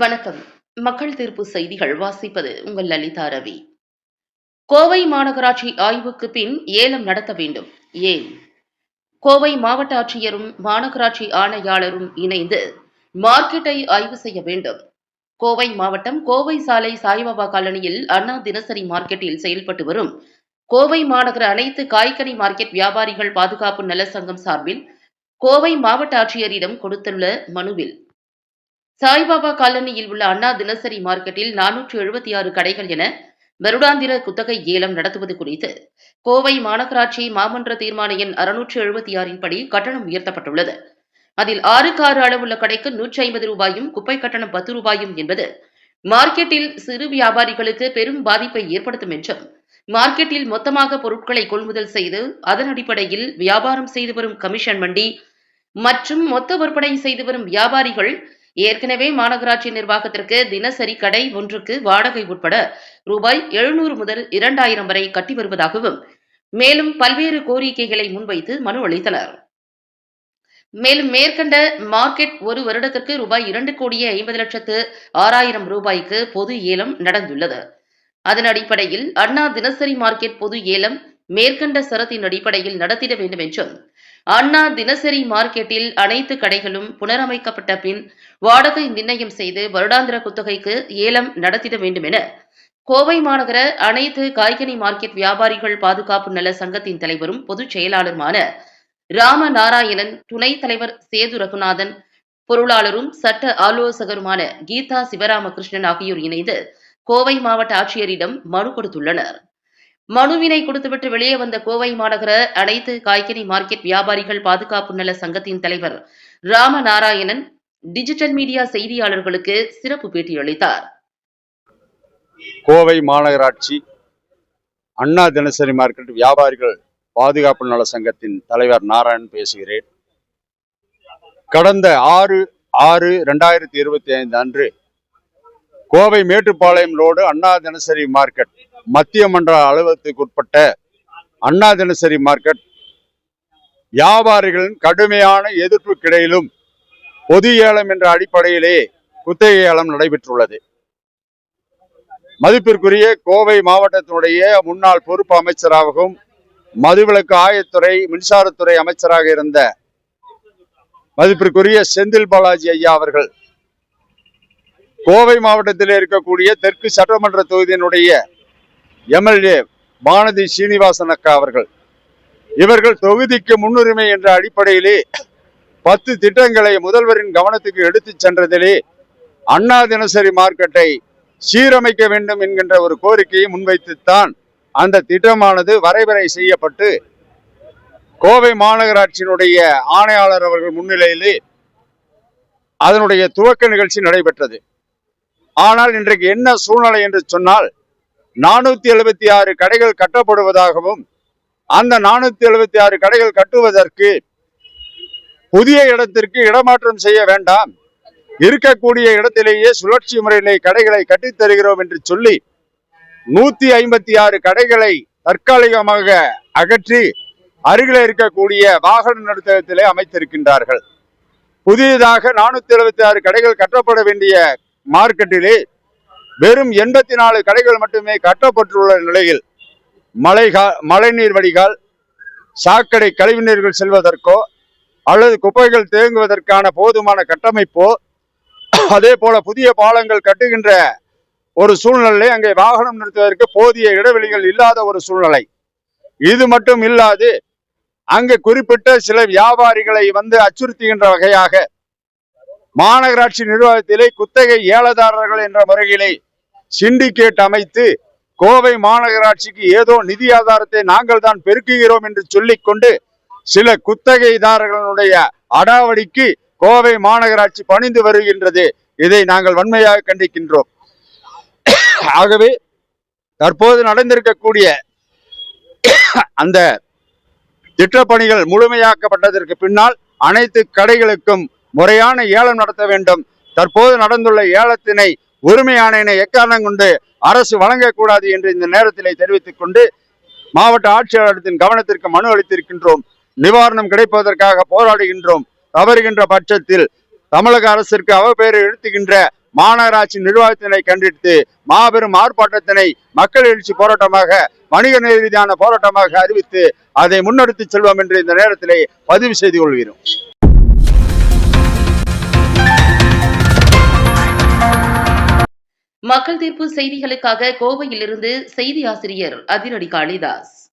வணக்கம். மக்கள் தீர்ப்பு செய்திகள் வாசிப்பது உங்கள் லலிதா ரவி. கோவை மாநகராட்சி ஆய்வுக்கு பின் ஏலம் நடத்த வேண்டும். ஏன்? கோவை மாவட்ட ஆட்சியரும் மாநகராட்சி ஆணையாளரும் இணைந்து மார்க்கெட்டை ஆய்வு செய்ய வேண்டும். கோவை மாவட்டம் கோவை சாலை சாய்பாபா காலனியில் அண்ணா தினசரி மார்க்கெட்டில் செயல்பட்டு வரும். கோவை மாநகர அனைத்து காய்கனி மார்க்கெட் வியாபாரிகள் பாதுகாப்பு நல சங்கம் சார்பில் கோவை மாவட்ட ஆட்சியரிடம் கொடுத்துள்ள மனுவில் சாய்பாபா காலனியில் உள்ள அண்ணா தினசரி மார்க்கெட்டில் நானூற்று எழுபத்தி ஆறு கடைகள் என வருடாந்திர குத்தகை ஏலம் நடத்துவது குறித்து கோவை மாநகராட்சி மாமன்ற தீர்மான எண் அறுநூற்று எழுபத்தி ஆறின் படி கட்டணம் உயர்த்தப்பட்டுள்ளது. அதில் ஆறுக்கு ஆறு அளவுள்ள கடைக்கு நூற்றி ஐம்பது ரூபாயும் குப்பை கட்டணம் பத்து ரூபாயும் என்பது மார்க்கெட்டில் சிறு வியாபாரிகளுக்கு பெரும் பாதிப்பை ஏற்படுத்தும் என்றும் மார்க்கெட்டில் மொத்தமாக பொருட்களை கொள்முதல் செய்து அதன் அடிப்படையில் வியாபாரம் செய்து வரும் கமிஷன் மண்டி மற்றும் மொத்த விற்பனை செய்து வரும் வியாபாரிகள் ஏற்கனவே மாநகராட்சி நிர்வாகத்திற்கு தினசரி கடை ஒன்றுக்கு வாடகை உட்பட ரூபாய் எழுநூறு முதல் இரண்டாயிரம் வரை கட்டி வருவதாகவும் மேலும் பல்வேறு கோரிக்கைகளை முன்வைத்து மனு அளித்தனர். மேலும் மேற்கண்ட மார்க்கெட் ஒரு வருடத்திற்கு ரூபாய் இரண்டு கோடியே ஐம்பது லட்சத்து ஆறாயிரம் ரூபாய்க்கு பொது ஏலம் நடந்துள்ளது. அதன் அடிப்படையில் அண்ணா தினசரி மார்க்கெட் பொது ஏலம் மேற்கண்ட சரத்தின் அடிப்படையில் நடத்திட வேண்டும் என்றும் அண்ணா தினசரி மார்க்கெட்டில் அனைத்து கடைகளும் புனரமைக்கப்பட்ட பின் வாடகை நிர்ணயம் செய்து வருடாந்திர குத்தகைக்கு ஏலம் நடத்திட வேண்டும் என கோவை மாநகர அனைத்து காய்கனி மார்க்கெட் வியாபாரிகள் பாதுகாப்பு நல சங்கத்தின் தலைவரும் பொதுச் செயலாளருமான ராம நாராயணன் துணைத் தலைவர் சேது ரகுநாதன் பொருளாளரும் சட்ட ஆலோசகருமான கீதா சிவராமகிருஷ்ணன் ஆகியோர் இணைந்து கோவை மாவட்ட ஆட்சியரிடம் மனு கொடுத்துள்ளனர். மனுவினை கொடுத்துவிட்டு வெளியே வந்த கோவை மாநகர அனைத்து காய்கறி மார்க்கெட் வியாபாரிகள் பாதுகாப்பு நல சங்கத்தின் தலைவர் ராம நாராயணன் டிஜிட்டல் மீடியா செய்தியாளர்களுக்கு சிறப்பு பேட்டியளித்தார் கோவை மாநகராட்சி அண்ணா தினசரி மார்க்கெட் வியாபாரிகள் பாதுகாப்பு நல சங்கத்தின் தலைவர் நாராயணன் பேசுகிறேன். கடந்த ஆறு ஆறு ரெண்டாயிரத்தி இருபத்தி ஐந்து அன்று கோவை மேட்டுப்பாளையம் ரோடு அண்ணா தினசரி மார்க்கெட். மத்திய மன்ற அலுவலகத்துக்கு உட்பட்ட அண்ணா தினசரி மார்க்கெட். வியாபாரிகளின் கடுமையான எதிர்ப்புக்கிடையிலும் பொது ஏலம் என்ற அடிப்படையிலே குத்தகை ஏலம் நடைபெற்றுள்ளது. மதிப்பிற்குரிய கோவை மாவட்டத்தினுடைய முன்னாள் பொறுப்பு அமைச்சராகவும் மதுவிலக்கு ஆயத்துறை மின்சாரத்துறை அமைச்சராக இருந்த மதிப்பிற்குரிய செந்தில் பாலாஜி ஐயா அவர்கள் கோவை மாவட்டத்தில் இருக்கக்கூடிய தெற்கு சட்டமன்ற தொகுதியினுடைய எம்எல்ஏ பானதி சீனிவாசன் அக்கா அவர்கள். இவர்கள் தொகுதிக்கு முன்னுரிமை என்ற அடிப்படையிலே பத்து திட்டங்களை முதல்வரின் கவனத்துக்கு எடுத்துச் சென்றதிலே அண்ணா தினசரி மார்க்கெட்டை சீரமைக்க வேண்டும் என்கின்ற ஒரு கோரிக்கையை முன்வைத்துத்தான் அந்த திட்டமானது வரைவரை செய்யப்பட்டு கோவை மாநகராட்சியினுடைய ஆணையாளர் அவர்கள் முன்னிலையிலே அதனுடைய துவக்க நிகழ்ச்சி நடைபெற்றது. ஆனால் இன்றைக்கு என்ன சூழ்நிலை என்று சொன்னால் நானூத்தி எழுபத்தி ஆறு கடைகள் கட்டப்படுவதாகவும் அந்த நானூத்தி எழுபத்தி ஆறு கடைகள் கட்டுவதற்கு புதிய இடத்திற்கு இடமாற்றம் செய்ய வேண்டாம். இருக்கக்கூடிய இடத்திலேயே சுழற்சி முறையிலே கடைகளை கட்டித் தருகிறோம் என்று சொல்லி நூத்தி ஐம்பத்தி ஆறு கடைகளை தற்காலிகமாக அகற்றி அருகில் இருக்கக்கூடிய வாகன நிறுத்தகத்திலே அமைத்திருக்கின்றார்கள். புதியதாக நானூத்தி எழுபத்தி ஆறு கடைகள் கட்டப்பட வேண்டிய மார்க்கெட்டிலே வெறும் எண்பத்தி நாலு கடைகள் மட்டுமே கட்டப்பட்டுள்ள நிலையில் மழை மழைநீர் வடிகால் சாக்கடை கழிவுநீர்கள் செல்வதற்கோ அல்லது குப்பைகள் தேங்குவதற்கான போதுமான கட்டமைப்போ அதே போல புதிய பாலங்கள் கட்டுகின்ற ஒரு சூழ்நிலை அங்கே வாகனம் நிறுத்துவதற்கு போதிய இடைவெளிகள் இல்லாத ஒரு சூழ்நிலை. இது மட்டும் இல்லாது அங்கு குறிப்பிட்ட சில வியாபாரிகளை வந்து அச்சுறுத்துகின்ற வகையாக மாநகராட்சி நிர்வாகத்திலே குத்தகை ஏலதாரர்கள் என்ற முறையிலே சிண்டிகேட் அமைத்து கோவை மாநகராட்சிக்கு ஏதோ நிதி ஆதாரத்தை நாங்கள் தான் பெருக்குகிறோம் என்று சொல்லிக்கொண்டு சில குத்தகைதாரர்களுடைய அடாவடிக்கு கோவை மாநகராட்சி பணிந்து வருகின்றது. இதை நாங்கள் வன்மையாக கண்டிக்கின்றோம். ஆகவே தற்போது நடந்திருக்கக்கூடிய அந்த திட்டப்பணிகள் முழுமையாக்கப்பட்டதற்கு பின்னால் அனைத்து கடைகளுக்கும் முறையான ஏலம் நடத்த வேண்டும். தற்போது நடந்துள்ள ஏலத்தினை உரிமை எக்காரணம் கொண்டு அரசு வழங்கக்கூடாது என்று இந்த நேரத்திலே தெரிவித்துக் கொண்டு மாவட்ட ஆட்சியாளரத்தின் கவனத்திற்கு மனு அளித்திருக்கின்றோம். நிவாரணம் கிடைப்பதற்காக போராடுகின்றோம். தவறுகின்ற பட்சத்தில் தமிழக அரசிற்கு அவப்பெயரை எழுத்துகின்ற மாநகராட்சி நிர்வாகத்தினை கண்டித்து மாபெரும் ஆர்ப்பாட்டத்தினை மக்கள் எழுச்சி போராட்டமாக வணிக ரீதியான போராட்டமாக அறிவித்து அதை முன்னெடுத்து செல்வோம் என்று இந்த நேரத்திலே பதிவு செய்து கொள்கிறோம். மக்கள் தீர்ப்பு செய்திகளுக்காக கோவையிலிருந்து செய்தி ஆசிரியர் அதிரடி காளிதாஸ்.